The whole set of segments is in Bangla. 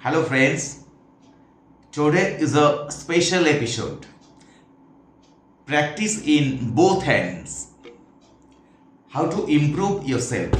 Hello, friends. Today is a special episode. Practice in both hands. How to improve yourself.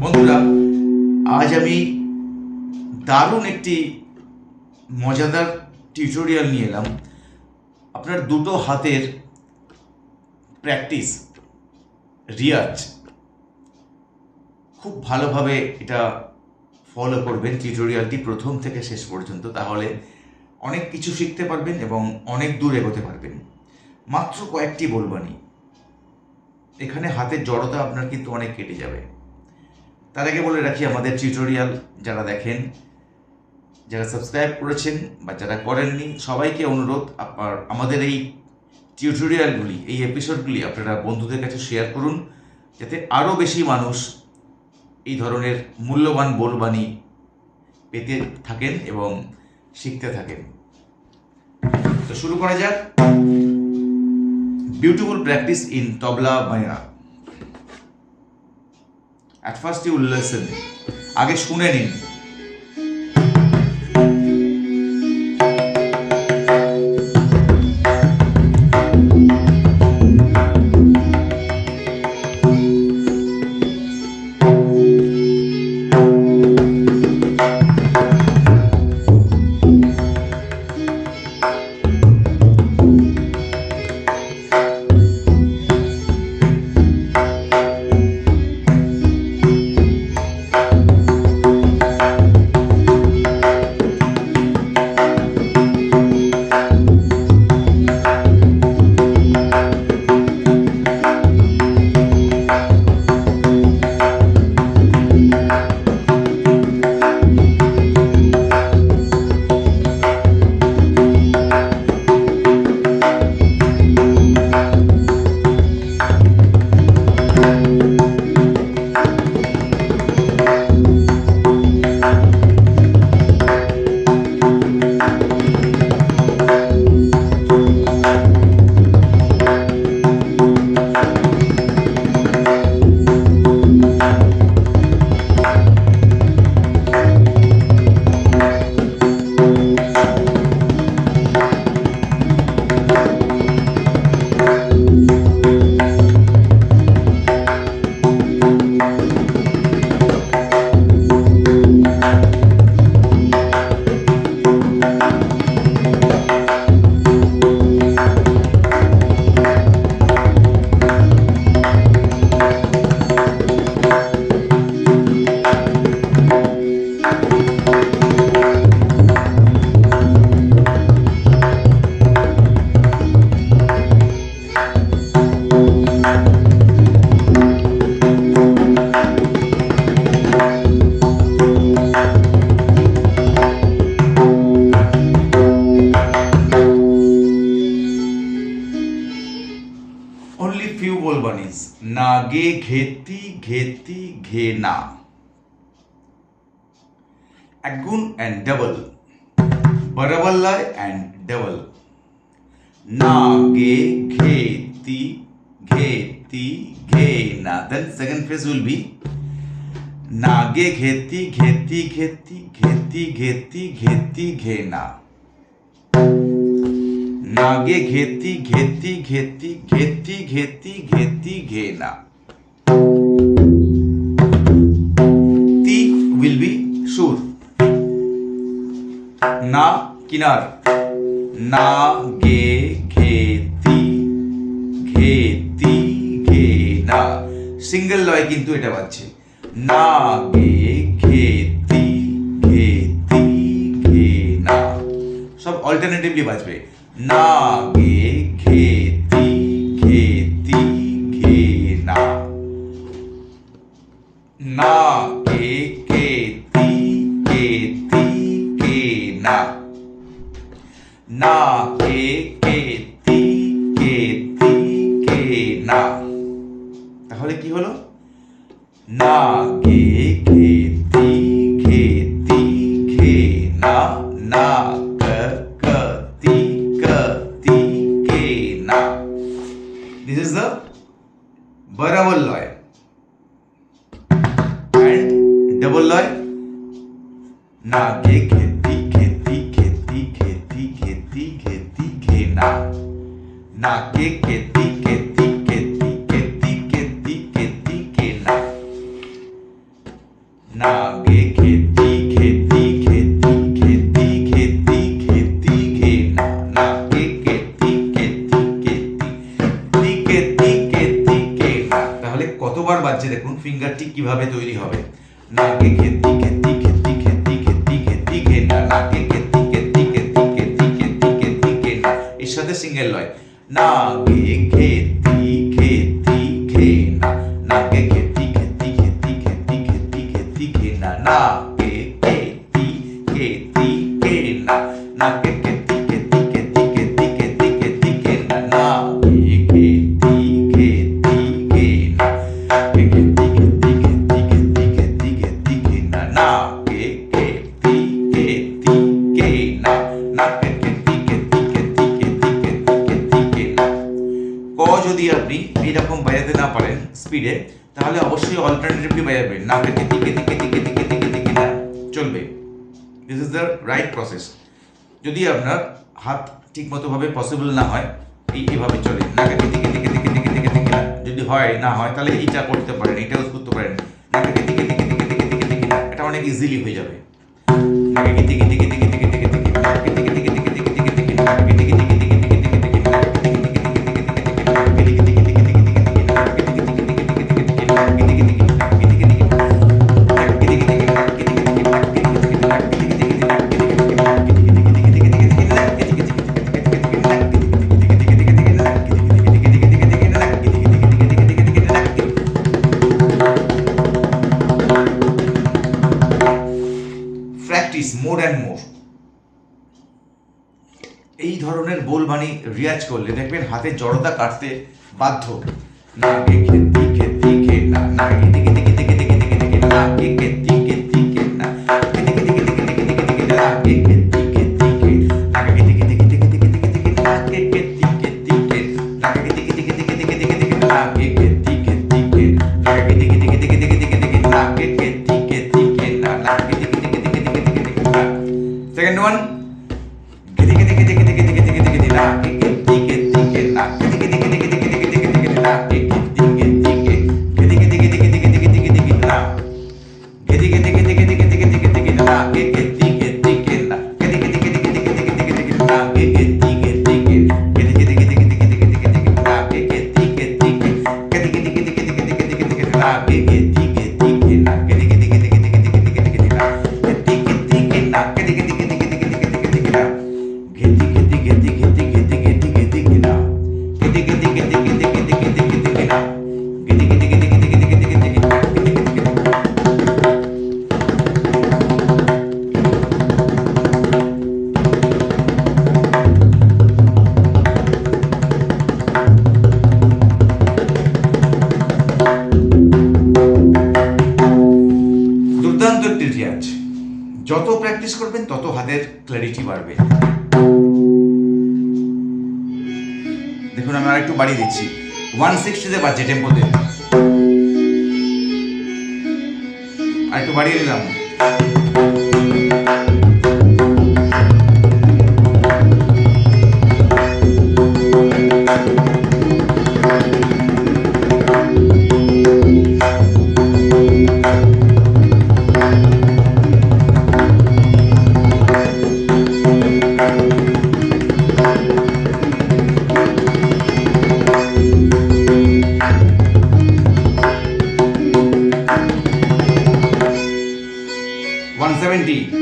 বন্ধুরা আজ আমি দারুণ একটি মজাদার টিউটোরিয়াল নিয়ে এলাম আপনার দুটো হাতের প্র্যাকটিস রিয়াজ খুব ভালোভাবে এটা ফলো করবেন টিউটোরিয়ালটি প্রথম থেকে শেষ পর্যন্ত, তাহলে অনেক কিছু শিখতে পারবেন এবং অনেক দূর এগোতে পারবেন। মাত্র কয়েকটি বলবানি এখানে হাতের জড়তা আপনার কিন্তু অনেক কেটে যাবে। তার আগে বলে রাখি, আমাদের টিউটোরিয়াল যারা দেখেন, যারা সাবস্ক্রাইব করেছেন বা যারা করেননি, সবাইকে অনুরোধ আপনার আমাদের এই টিউটোরিয়ালগুলি এই এপিসোডগুলি আপনারা বন্ধুদের কাছে শেয়ার করুন, যাতে আরও বেশি মানুষ এই ধরনের মূল্যবান বোলবাণী পেতে থাকেন এবং শিখতে থাকেন। তো শুরু করা যাক। বিউটিফুল প্র্যাকটিস ইন তবলা বাইরা অ্যাট ফার্স্ট ইউ লেসেন আগে শুনে নিন। Bolbanis nage ঘেতি ঘেতি ঘে না agun and double barabalai and double nage ঘেতি ঘেতি ঘে না then second phrase will be নাগে ঘেতি ঘেতি ঘেতি ঘেতি ঘেতি ঘেতি ঘে না তি উইল বি সুর। না কিনার। না গে ঘেতি ঘেতি ঘে না সিঙ্গেল লয় কিন্তু এটা বাজছে। না গে ঘেতি ঘেতি ঘে না সব অল্টারনেটিভলি বাজবে। না গে ঘেতি ঘেতি ঘেনা না গে কেতি কেতি is the Baraval Loy and double Loy नागे खेती खेती खेती खेती खेती खेती घेना नागे खेती खेती खेती खेती खेती खेती घेना नागे কীভাবে তৈরি হবে নাকে খেতি খেতি খেতি খেতি খেতি খেতি ঘেনা নাকে খেতি খেতি খেতি খেতি খেতি খেতি ঘেনা এর সাথে সিঙ্গেল লয় না গে অবশ্যই অল্টারনেটিভলি বাজাবে না হলে কেতি কেতি কেতি কেতি কেতি কেতি না চলবে this is the right process যদি আপনার হাত ঠিকমতোভাবে পসিবল না হয় এই এভাবে চলে নাকে কেতি কেতি কেতি কেতি কেতি কেতি কেনা যদি হয় না হয় তাহলে এইটা করতে পারেন এটা ইউজ করতে পারেন নাকে কেতি কেতি কেতি কেতি কেতি কেতি কেনা এটা অনেক ইজিলি হয়ে যাবে নাকে কেতি কেতি কোরবানি রিয়াজ করলে, দেখবেন হাতে জড়তা কাটতে বাধ্য। না কে খেতে খেতে খে না না গে দিকে দিকে দিকে দিকে দিকে না কে happy. যত প্র্যাকটিস করবেন, তত হাতের ক্ল্যারিটি বাড়বে। দেখুন, আমি আর একটু বাড়িয়ে দিচ্ছি। ওয়ান সিক্সটিতে বাজে টেম্পোতে আর একটু বাড়িয়ে দিলাম। giovedì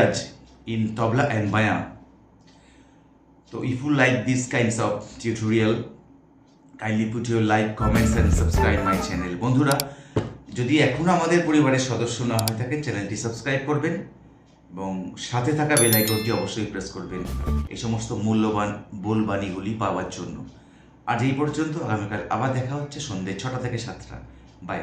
judge in tabla and baya. So if you like these kinds of tutorial, kindly put your like, comments and subscribe my channel. বন্ধুরা যদি এখন আমাদের পরিবারের সদস্য না হয়ে থাকেন চ্যানেলটি সাবস্ক্রাইব করবেন এবং সাথে থাকা বেল আইকনটি অবশ্যই প্রেস করবেন এই সমস্ত মূল্যবান বোলবাণীগুলি পাওয়ার জন্য আজ এই পর্যন্ত আগামীকাল আবার দেখা হচ্ছে সন্ধ্যে ছটা থেকে সাতটা বাই